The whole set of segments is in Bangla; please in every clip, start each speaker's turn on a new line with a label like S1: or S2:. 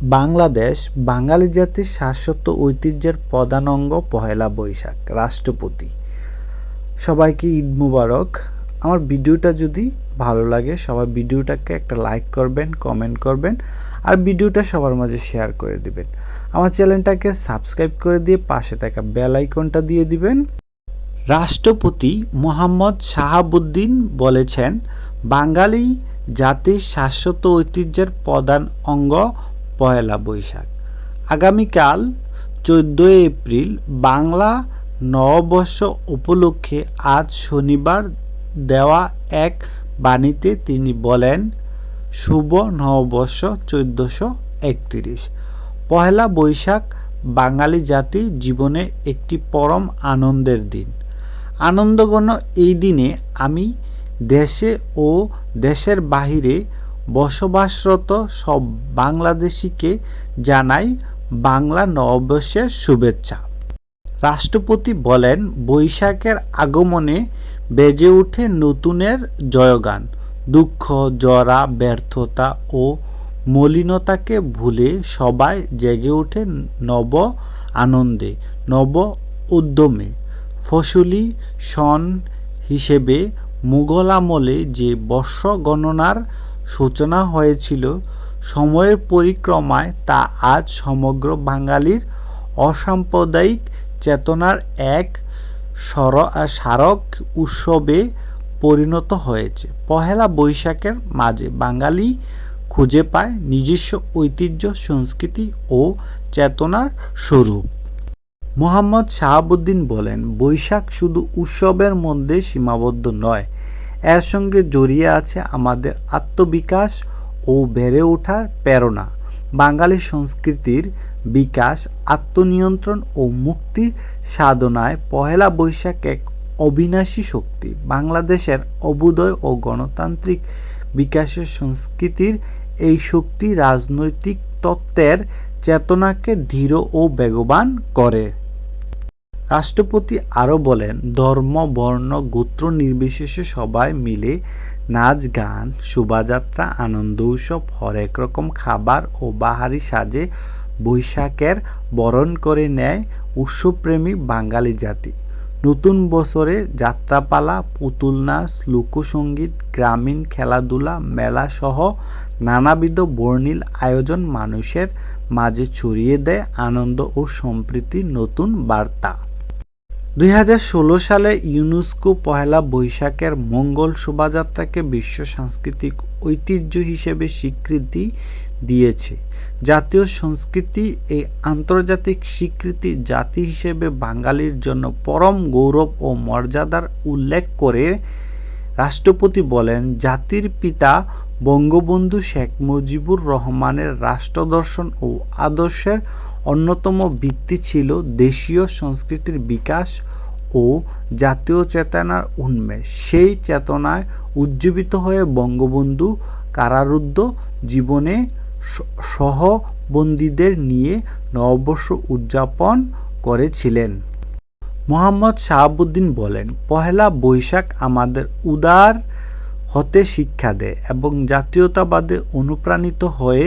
S1: বাংলাদেশ, বাঙালি জাতির শাশ্বত ঐতিহ্যের প্রধান অঙ্গ পহেলা বৈশাখ, রাষ্ট্রপতি। সবাইকে ঈদ মুবারক। আমার ভিডিওটা যদি ভালো লাগে সবাই ভিডিওটাকে একটা লাইক করবেন, কমেন্ট করবেন, আর ভিডিওটা সবার মাঝে শেয়ার করে দিবেন। আমার চ্যানেলটাকে সাবস্ক্রাইব করে দিয়ে পাশে থাকা বেল আইকনটা দিয়ে দিবেন। রাষ্ট্রপতি মোহাম্মদ শাহাবুদ্দিন বলেছেন, বাঙালি জাতির শাশ্বত ঐতিহ্যের প্রধান অঙ্গ পয়লা বৈশাখ। আগামীকাল চোদ্দোই এপ্রিল বাংলা নববর্ষ উপলক্ষে আজ শনিবার দেওয়া এক বাণীতে তিনি বলেন, শুভ নববর্ষ চোদ্দোশো একত্রিশ। পহেলা বৈশাখ বাঙালি জাতির জীবনে একটি পরম আনন্দের দিন। আনন্দগণ, এই দিনে আমি দেশে ও দেশের বাহিরে বসবাসরত সব বাংলাদেশিকে জানাই বাংলা নববর্ষের শুভেচ্ছা। রাষ্ট্রপতি বলেন, বৈশাখের আগমনে বেজে ওঠে নতুনের জয়গান। দুঃখ, জরা, ব্যর্থতা ও মলিনতাকে ভুলে সবাই জেগে ওঠে নব আনন্দে, নব উদ্যমে। ফসলি সন হিসেবে মুঘল আমলে যে বর্ষ গণনার সূচনা হয়েছিল সময়ের পরিক্রমায় তা আজ সমগ্র বাঙালির অসাম্প্রদায়িক চেতনার এক সর স্মারক উৎসবে পরিণত হয়েছে। পহেলা বৈশাখের মাঝে বাঙালি খুঁজে পায় নিজস্ব ঐতিহ্য, সংস্কৃতি ও চেতনার স্বরূপ। মোহাম্মদ শাহাবুদ্দিন বলেন, বৈশাখ শুধু উৎসবের মধ্যে সীমাবদ্ধ নয় এর সঙ্গে জড়িয়ে আছে আমাদের আত্মবিকাশ ও বেড়ে ওঠার প্রেরণা। বাঙালি সংস্কৃতির বিকাশ, আত্মনিয়ন্ত্রণ ও মুক্তির সাধনায় পহেলা বৈশাখ এক অবিনাশী শক্তি। বাংলাদেশের অবুদয় ও গণতান্ত্রিক বিকাশের সংস্কৃতির এই শক্তি রাজনৈতিক তত্ত্বের চেতনাকে ধীর ও বেগবান করে। রাষ্ট্রপতি আরও বলেন, ধর্ম, বর্ণ, গোত্র নির্বিশেষে সবাই মিলে নাচ, গান, শোভাযাত্রা, আনন্দ উৎসব হরেক রকম খাবার ও বাহারি সাজে বৈশাখের বরণ করে নেয় উৎসবপ্রেমী বাঙালি জাতি। নতুন বছরে যাত্রাপালা পুতুল নাচ লোকসঙ্গীত গ্রামীণ খেলাধুলা মেলাসহ নানাবিধ বর্ণিল আয়োজন মানুষের মাঝে ছড়িয়ে দেয় আনন্দ ও সম্প্রীতির নতুন বার্তা। দুই হাজার ষোলো সালে ইউনেস্কো পহেলা বৈশাখের মঙ্গল শোভাযাত্রাকে বিশ্ব সাংস্কৃতিক ঐতিহ্য হিসেবে স্বীকৃতি দিয়েছে। জাতীয় সংস্কৃতি এই আন্তর্জাতিক স্বীকৃতি জাতি হিসেবে বাঙালির জন্য পরম গৌরব ও মর্যাদার উল্লেখ করে রাষ্ট্রপতি বলেন, জাতির পিতা বঙ্গবন্ধু শেখ মুজিবুর রহমানের রাষ্ট্রদর্শন ও আদর্শের অন্যতম ভিত্তি ছিল দেশীয় সংস্কৃতির বিকাশ ও জাতীয় চেতনার উন্মেষ। সেই চেতনায় উজ্জীবিত হয়ে বঙ্গবন্ধু কারারুদ্ধ জীবনে সহবন্দীদের নিয়ে নববর্ষ উদযাপন করেছিলেন। মোহাম্মদ শাহাবুদ্দিন বলেন, পহেলা বৈশাখ আমাদের উদার হতে শিক্ষা দেয় এবং জাতীয়তাবাদে অনুপ্রাণিত হয়ে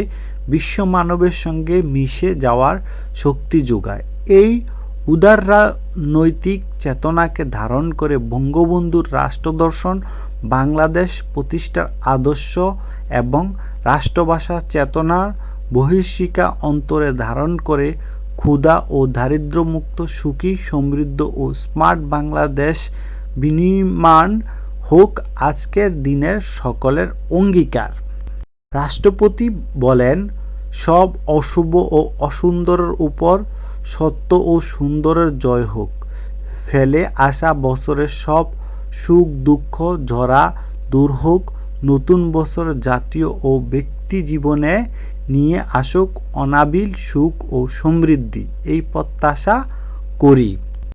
S1: বিশ্ব মানবের সঙ্গে মিশে যাওয়ার শক্তি যোগায়। এই উদার নৈতিক চেতনাকে ধারণ করে বঙ্গবন্ধুর রাষ্ট্রদর্শন বাংলাদেশ প্রতিষ্ঠার আদর্শ এবং রাষ্ট্রভাষা চেতনার বহির্শিকা অন্তরে ধারণ করে ক্ষুধা ও দারিদ্র্যমুক্ত, সুখী, সমৃদ্ধ ও স্মার্ট বাংলাদেশ বিনির্মাণ হোক আজকের দিনের সকলের অঙ্গীকার। রাষ্ট্রপতি বলেন, সব অশুভ ও অসুন্দরের উপর সত্য ও সুন্দরের জয় হোক। ফেলে আসা বছরের সব সুখ, দুঃখ, ঝরা দূর হোক। নতুন বছর জাতীয় ও ব্যক্তি জীবনে নিয়ে আসুক অনাবিল সুখ ও সমৃদ্ধি। এই প্রত্যাশা করি।